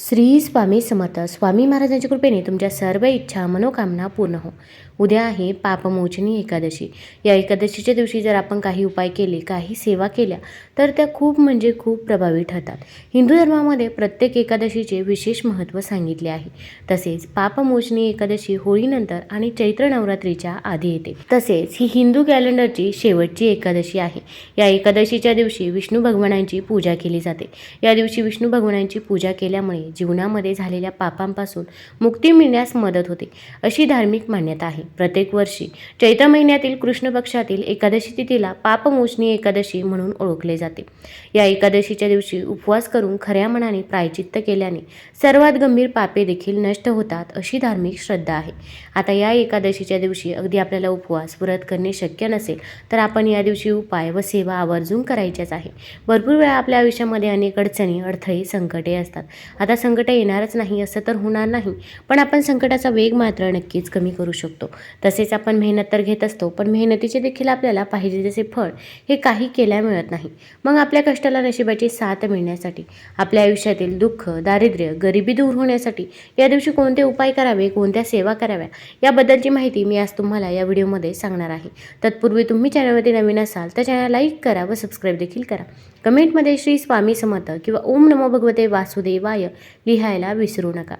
श्री स्वामी समर्थ. स्वामी महाराजांच्या कृपेने तुमच्या सर्व इच्छा मनोकामना पूर्ण हो. उद्या आहे पापमोचनी एकादशी. या एकादशीच्या दिवशी जर आपण काही उपाय केले काही सेवा केल्या तर त्या खूप म्हणजे खूप प्रभावी ठरतात. हिंदू धर्मामध्ये प्रत्येक एकादशीचे विशेष महत्त्व सांगितले आहे. तसेच पापमोचनी एकादशी होळीनंतर आणि चैत्र नवरात्रीच्या आधी येते. तसेच ही हिंदू कॅलेंडरची शेवटची एकादशी आहे. या एकादशीच्या दिवशी विष्णू भगवानांची पूजा केली जाते. या दिवशी विष्णू भगवानांची पूजा केल्यामुळे जीवनामध्ये झालेल्या पापांपासून मुक्ती मिळण्यास मदत होते अशी धार्मिक मान्यता आहे. प्रत्येक वर्षी चैत्र महिन्यातील कृष्ण पक्षातील एकादशी तिथीला पापमोचनी एकादशी म्हणून ओळखले जाते. या एकादशीच्या दिवशी उपवास करून खऱ्या मनाने प्रायचित्त केल्याने सर्वात गंभीर पापे देखील नष्ट होतात अशी धार्मिक श्रद्धा आहे. आता या एकादशीच्या दिवशी अगदी आपल्याला उपवास व्रत करणे शक्य नसेल तर आपण या दिवशी उपाय व सेवा आवर्जून करायच्याच आहे. भरपूर वेळा आपल्या आयुष्यामध्ये अनेक अडचणी अडथळे संकटे असतात. आता संकट येणारच नाही असं तर होणार नाही. पण आपण संकटाचा वेग मात्र नक्कीच कमी करू शकतो. तसेच आपण मेहनत तर घेत असतो पण मेहनतीचे देखील आपल्याला पाहिजे तसे फळ हे काही केल्या मिळत नाही. मग आपल्या कष्टाला नशिबाची साथ मिळण्यासाठी आपल्या आयुष्यातील दुःख दारिद्र्य गरिबी दूर होण्यासाठी या दिवशी कोणते उपाय करावे कोणत्या सेवा कराव्या याबद्दलची माहिती मी आज तुम्हाला या व्हिडिओमध्ये सांगणार आहे. तत्पूर्वी तुम्ही चॅनलवरती नवीन असाल तर चॅनल लाईक करा व सबस्क्राईब देखील करा. कमेंटमध्ये श्री स्वामी समर्थ किंवा ओम नमो भगवते वासुदेवाय लिहायला विसरू नका.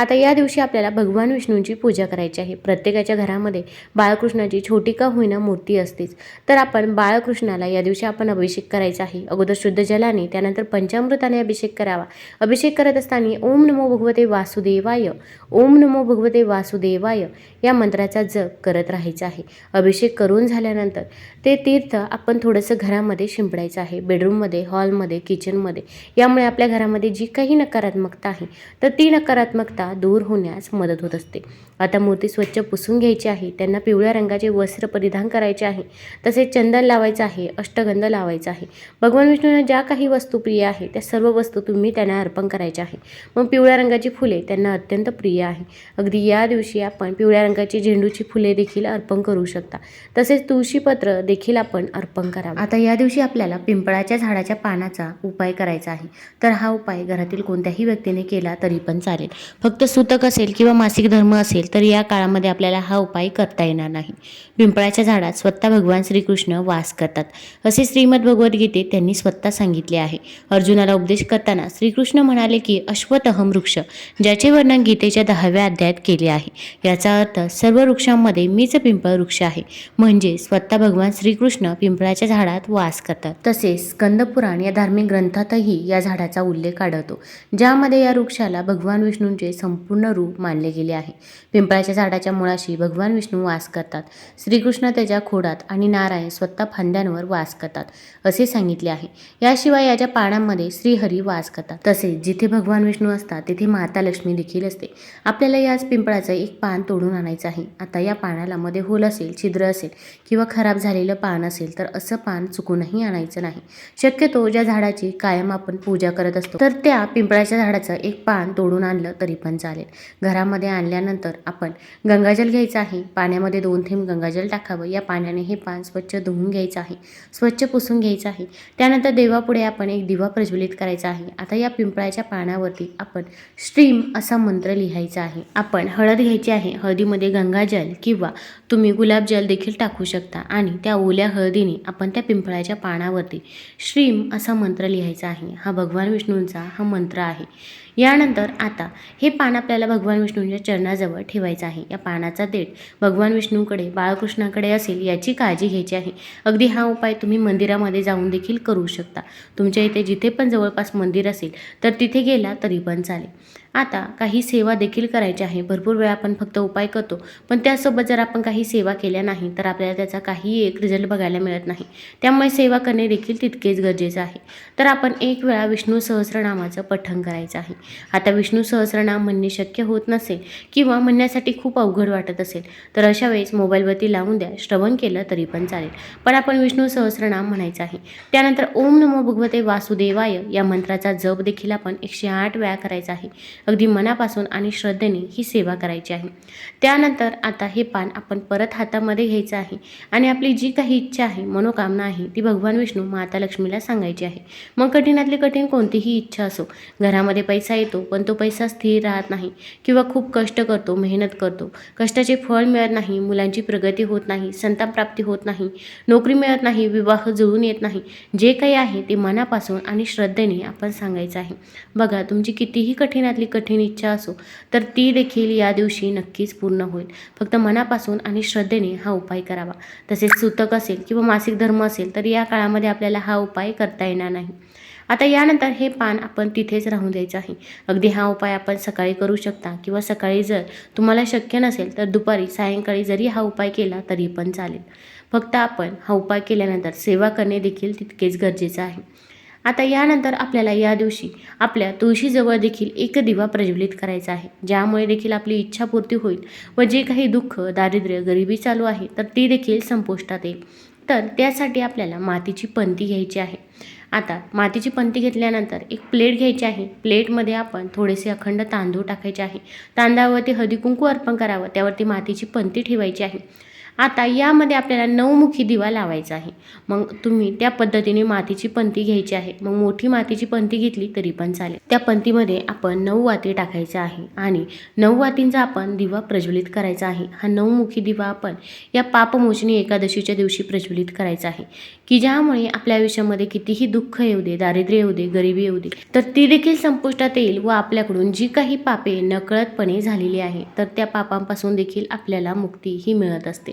आता या दिवशी आपल्याला भगवान विष्णूंची पूजा करायची आहे. प्रत्येकाच्या घरामध्ये बाळकृष्णाची छोटी का होईना मूर्ती असतेच. तर आपण बाळकृष्णाला या दिवशी आपण अभिषेक करायचा आहे. अगोदर शुद्ध जलाने त्यानंतर पंचामृताने अभिषेक करावा. अभिषेक करत असताना ओम नमो भगवते वासुदेवाय ओम नमो भगवते वासुदेवाय या मंत्राचा जप करत राहायचा आहे. अभिषेक करून झाल्यानंतर ते तीर्थ आपण थोडंसं घरामध्ये शिंपडायचं आहे. बेडरूममध्ये हॉलमध्ये किचनमध्ये. यामुळे आपल्या घरामध्ये जी काही नकारात्मकता आहे तर ती नकारात्मकता दूर होण्यास मदत होत असते. आता मूर्ती स्वच्छ पुसून घ्यायची आहे त्यांना पिवळ्या रंगाचे वस्त्र परिधान करायचे आहे तसेच चंदन लावायचं आहे अष्टगंध लावायचा आहे. भगवान विष्णूंना ज्या काही वस्तू प्रिय आहे त्या सर्व वस्तू तुम्ही त्यांना अर्पण करायच्या आहे. मग पिवळ्या रंगाची फुले त्यांना अत्यंत प्रिय आहे. अगदी या दिवशी आपण पिवळ्या रंगाची झेंडूची फुले देखील अर्पण करू शकता. तसेच तुळशीपत्र देखील आपण अर्पण करावं. आता या दिवशी आपल्याला पिंपळाच्या झाडाच्या पानाचा उपाय करायचा आहे. तर हा उपाय घरातील कोणत्याही व्यक्तीने केला तरी पण चालेल. फक्त फक्त सुतक असेल किंवा मासिक धर्म असेल तर या काळामध्ये आपल्याला हा उपाय करता येणार नाही. पिंपळाच्या झाडात स्वतः भगवान श्रीकृष्ण वास करतात. असे श्रीमद भगवद्गीतेत त्यांनी स्वतः सांगितले आहे. अर्जुनाला उपदेश करताना श्रीकृष्ण म्हणाले की अश्वतहम वृक्ष ज्याचे वर्णन गीतेच्या दहाव्या अध्यायात केले आहे. याचा अर्थ सर्व वृक्षांमध्ये मीच पिंपळ वृक्ष आहे. म्हणजे स्वतः भगवान श्रीकृष्ण पिंपळाच्या झाडात वास करतात. तसेच स्कंदपुराण या धार्मिक ग्रंथातही या झाडाचा उल्लेख आढळतो. ज्यामध्ये या वृक्षाला भगवान विष्णूंचे संपूर्ण रूप मानले गेले आहे. पिंपळाच्या झाडाच्या मुळाशी भगवान विष्णू वास करतात. श्रीकृष्ण त्याच्या खोडात आणि नारायण स्वतः फांद्यांवर वास करतात असे सांगितले आहे. याशिवाय याच्या पानांमध्ये श्रीहरी वास करतात. तसेच जिथे भगवान विष्णू असतात तिथे माता लक्ष्मी देखील असते. आपल्याला याच पिंपळाचं एक पान तोडून आणायचं आहे. आता या पानाला मध्ये होल असेल छिद्र असेल किंवा खराब झालेलं पान असेल तर असं पान चुकूनही आणायचं नाही. शक्यतो ज्या झाडाची कायम आपण पूजा करत असतो तर त्या पिंपळाच्या झाडाचं एक पान तोडून आणलं तरी पण चालेल. घरामध्ये आणल्यानंतर आपण गंगाजल घ्यायचं आहे. पाण्यामध्ये दोन थेंब गंगाजल टाकावं. या पाण्याने हे पान स्वच्छ धुवून घ्यायचं आहे. स्वच्छ पुसून घ्यायचं आहे. त्यानंतर देवापुढे आपण एक दिवा प्रज्वलित करायचा आहे. आता या पिंपळाच्या पानावरती आपण स्ट्रीम असा मंत्र लिहायचा आहे. आपण हळद घ्यायची आहे. हळदीमध्ये गंगाजल किंवा तुम्ही गुलाबजल देखील टाकू शकता आणि त्या ओल्या हळदीने आपण त्या पिंपळाच्या पानावरती श्रीम असा मंत्र लिहायचा आहे. हा भगवान विष्णूंचा हा मंत्र आहे. यानंतर आता हे पान आपल्याला भगवान विष्णूंच्या चरणाजवळ ठेवायचं आहे. या पानाचा देठ भगवान विष्णूंकडे बाळकृष्णाकडे असेल याची काळजी घ्यायची आहे. अगदी हा उपाय तुम्ही मंदिरामध्ये जाऊन देखील करू शकता. तुमच्या इथे जिथे पण जवळपास मंदिर असेल तर तिथे गेला तरी पण चालेल. आता काही सेवा देखील करायची आहे. भरपूर वेळा आपण फक्त उपाय करतो. पण त्यासोबत जर आपण काही सेवा केल्या नाही तर आपल्याला त्याचा काही एक रिझल्ट बघायला मिळत नाही. त्यामुळे सेवा करणे देखील तितकेच गरजेचं आहे. तर आपण एक वेळा विष्णू सहस्रनामाचं पठण करायचं आहे. आता विष्णू सहस्रनाम म्हणणे शक्य होत नसेल किंवा म्हणण्यासाठी खूप अवघड वाटत असेल तर अशा वेळेस मोबाईलवरती लावून द्या. श्रवण केलं तरी पण चालेल. पण आपण विष्णू सहस्रनाम म्हणायचं आहे. त्यानंतर ओम नमो भगवते वासुदेवाय या मंत्राचा जप देखील आपण एकशे आठ वेळा करायचा आहे. अगदी मनापासून आणि श्रद्धेने ही सेवा करायची आहे. त्यानंतर आता हे पान आपण परत हातामध्ये घ्यायचं आहे आणि आपली जी काही इच्छा आहे मनोकामना आहे ती भगवान विष्णू माता लक्ष्मीला सांगायची आहे. मग कठीणातली कठीण कोणतीही इच्छा असो घरामध्ये पैसा येतो पण तो पैसा स्थिर राहत नाही किंवा खूप कष्ट करतो मेहनत करतो. कष्टाचे फळ मिळत नाही मुलांची प्रगती होत नाही संताप प्राप्ती होत नाही नोकरी मिळत नाही विवाह जुळून येत नाही. जे काही आहे ते मनापासून आणि श्रद्धेने आपण सांगायचं आहे. बघा तुमची कितीही कठीणातली कठीण इच्छा असो तर ती देखील या दिवशी नक्कीच पूर्ण होईल. फक्त मनापासून आणि श्रद्धेने हा उपाय करावा. तसेच सुतक असेल किंवा मासिक धर्म असेल तर या काळामध्ये आपल्याला हा उपाय करता येणार नाही. आता यानंतर हे पान आपण तिथेच राहून द्यायचं आहे. अगदी हा उपाय आपण सकाळी करू शकता किंवा सकाळी जर तुम्हाला शक्य नसेल तर दुपारी सायंकाळी जरी हा उपाय केला तरी पण चालेल. फक्त आपण हा उपाय केल्यानंतर सेवा करणे देखील तितकेच गरजेचं आहे. आता यानंतर आपल्याला या दिवशी आपल्या तुळशीजवळ देखील एक दिवा प्रज्वलित करायचा आहे. ज्यामुळे देखील आपली इच्छापूर्ती होईल व जे काही दुःख दारिद्र्य गरिबी चालू आहे तर ती देखील संपुष्टात येईल. तर त्यासाठी आपल्याला मातीची पंती घ्यायची आहे. आता मातीची पंती घेतल्यानंतर एक प्लेट घ्यायची आहे. प्लेटमध्ये आपण थोडेसे अखंड तांदूळ टाकायचे आहे. तांदळावरती हळदी कुंकू अर्पण करावं. त्यावरती मातीची पंती ठेवायची आहे. आता यामध्ये आपल्याला नऊमुखी दिवा लावायचा आहे. मग तुम्ही त्या पद्धतीने मातीची पंती घ्यायची आहे. मग मोठी मातीची पंती घेतली तरी पण चालेल. त्या पंतीमध्ये आपण नऊ वाती टाकायच्या आहे आणि नऊ वातींचा आपण दिवा प्रज्वलित करायचा आहे. हा नऊमुखी दिवा आपण या पापमोचनी एकादशीच्या दिवशी प्रज्वलित करायचा आहे. की ज्यामुळे आपल्या आयुष्यामध्ये कितीही दुःख येऊ दे दारिद्र्य येऊ दे गरिबी येऊ दे तर ती देखील संपुष्टात येईल व आपल्याकडून जी काही पापे नकळतपणे झालेली आहे तर त्या पापांपासून देखील आपल्याला मुक्ती ही मिळत असते.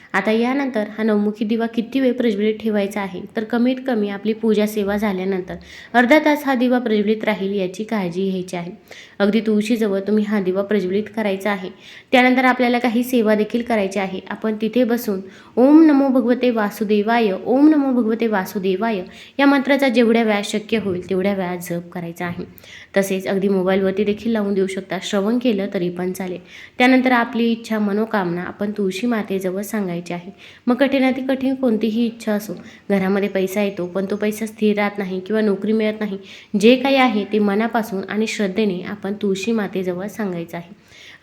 आता यानंतर हा नवमुखी दिवा किती वेळ प्रज्वलित ठेवायचा आहे? तर कमीत कमी आपली पूजा सेवा झाल्यानंतर अर्धा तास हा दिवा प्रज्वलित राहील याची काळजी घ्यायची आहे. अगदी तुळशीजवळ तुम्ही हा दिवा प्रज्वलित करायचा आहे. त्यानंतर आपल्याला काही सेवा देखील करायची आहे. आपण तिथे बसून ओम नमो भगवते वासुदेवाय ओम नमो भगवते वासुदेवाय या मंत्राचा जेवढ्या वेळा शक्य होईल तेवढ्या वेळा जप करायचा आहे. तसेच अगदी मोबाईलवरती देखील लावून देऊ शकता. श्रवण केलं तरी पण चालेल. त्यानंतर आपली इच्छा मनोकामना आपण तुळशी मातेजवळ सांगायची आहे. मग कठीणाती कठीण कोणतीही इच्छा असो घरामध्ये पैसा येतो पण तो पैसा स्थिर राहत नाही किंवा नोकरी मिळत नाही जे काही आहे ते मनापासून आणि श्रद्धेने आपण तुळशी मातेजवळ सांगायचं आहे.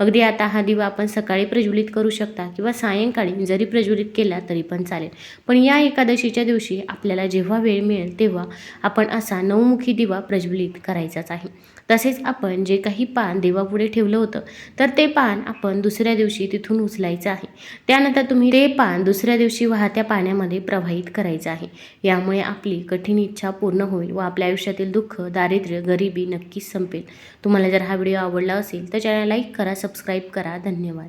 अगदी आता हा दिवा आपण सकाळी प्रज्वलित करू शकता किंवा सायंकाळी जरी प्रज्वलित केला तरी पण चालेल. पण या एकादशीच्या दिवशी आपल्याला जेव्हा वेळ मिळेल तेव्हा आपण असा नवमुखी दिवा प्रज्वलित करायचाच आहे. तसेच आपण जे काही पान देवापुढे ठेवलं होतं तर ते पान आपण दुसऱ्या दिवशी तिथून उचलायचं आहे. त्यानंतर तुम्ही ते पान दुसऱ्या दिवशी वाहत्या पाण्यामध्ये प्रवाहित करायचं आहे. यामुळे आपली कठीण इच्छा पूर्ण होईल व आपल्या आयुष्यातील दुःख दारिद्र्य गरिबी नक्कीच संपेल. तुम्हाला जर हा व्हिडिओ आवडला असेल तर चॅनल लाईक करा सबस्क्राईब करा. धन्यवाद.